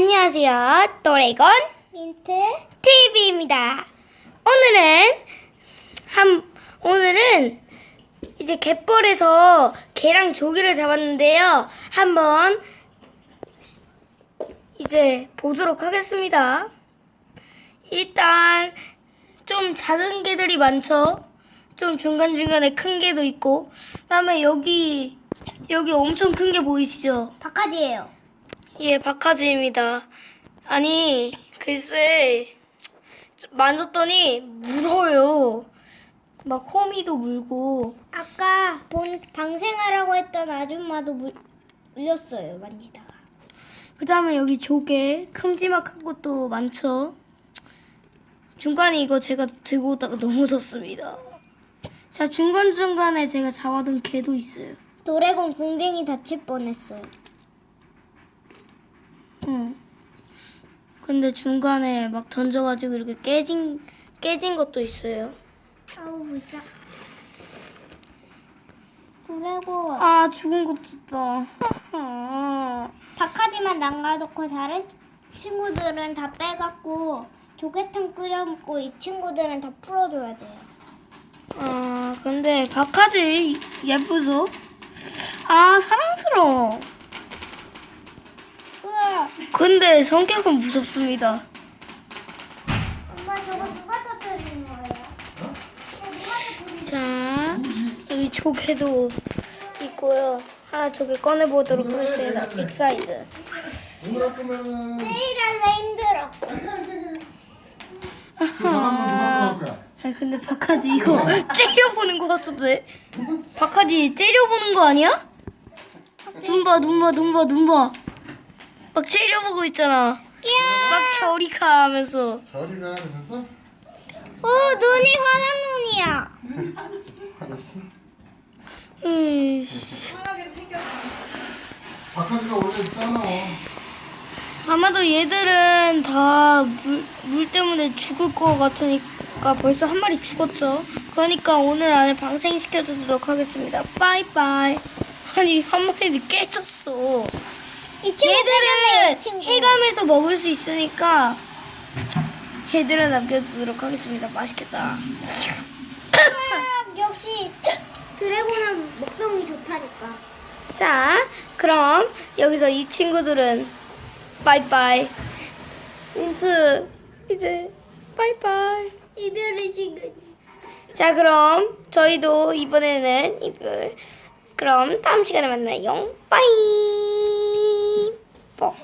안녕하세요. 도레곤 민트 TV입니다. 오늘은 한 오늘은 이제 갯벌에서 개랑 조기를 잡았는데요. 한번 이제 보도록 하겠습니다. 일단 좀 작은 개들이 많죠. 좀 중간중간에 큰 개도 있고 그다음에 여기 여기 엄청 큰 게 보이시죠? 박하지예요. 예, 박하지입니다. 아니, 글쎄, 만졌더니 물어요. 막 호미도 물고. 아까 본 방생하라고 했던 아줌마도 물, 물렸어요 만지다가. 그 다음에 여기 조개, 큼지막한 것도 많죠. 중간에 이거 제가 들고 오다가 넘어졌습니다. 자, 중간중간에 제가 잡아둔 개도 있어요. 도래곤 궁뎅이 다칠 뻔했어요. 근데 중간에 막 던져가지고 이렇게 깨진, 깨진 것도 있어요. 아우 불쌍. 도래곤 아, 죽은 것도 있다. 박하지만 남가놓고 다른 친구들은 다 빼갖고 조개탕 끓여 먹고 이 친구들은 다 풀어줘야 돼요. 아, 근데 박하지 예쁘죠? 아, 사랑스러워. 우와, 근데 성격은 무섭습니다. 엄마 저거 누가 터뜨리는 거예요? 자, 여기 조개도 있고요. 하나 조개 꺼내보도록 하겠습니다. 빅 사이즈. 오늘 거면은 내일 할래 힘들어. 아하. 아, 근데 박하지 이거 째려보는 것 같은데? 박하지 째려보는 거 아니야? 눈 봐, 눈 봐, 눈 봐, 눈 봐. 막 째려보고 있잖아. 막 저리 가 하면서. 저리가 그래서 오 눈이 화난 눈이야. 알았어. 으이씨. 박하지가 원래 있잖아. 아마도 얘들은 다 물, 물 때문에 죽을 것 같으니까 벌써 한 마리 죽었죠. 그러니까 오늘 안에 방생시켜주도록 하겠습니다. 빠이빠이. 아니, 한 마리는 깨졌어. 이 친구 얘들은 친구. 해감해서 먹을 수 있으니까 얘들은 남겨두도록 하겠습니다. 맛있겠다. 아, 역시 드래곤은 먹성이 좋다니까. 자, 그럼 여기서 이 친구들은 빠이빠이. 민트, 이제 빠이빠이. 이별의 시간. 자, 그럼 저희도 이번에는 이별. 그럼 다음 시간에 만나요. 빠이. 不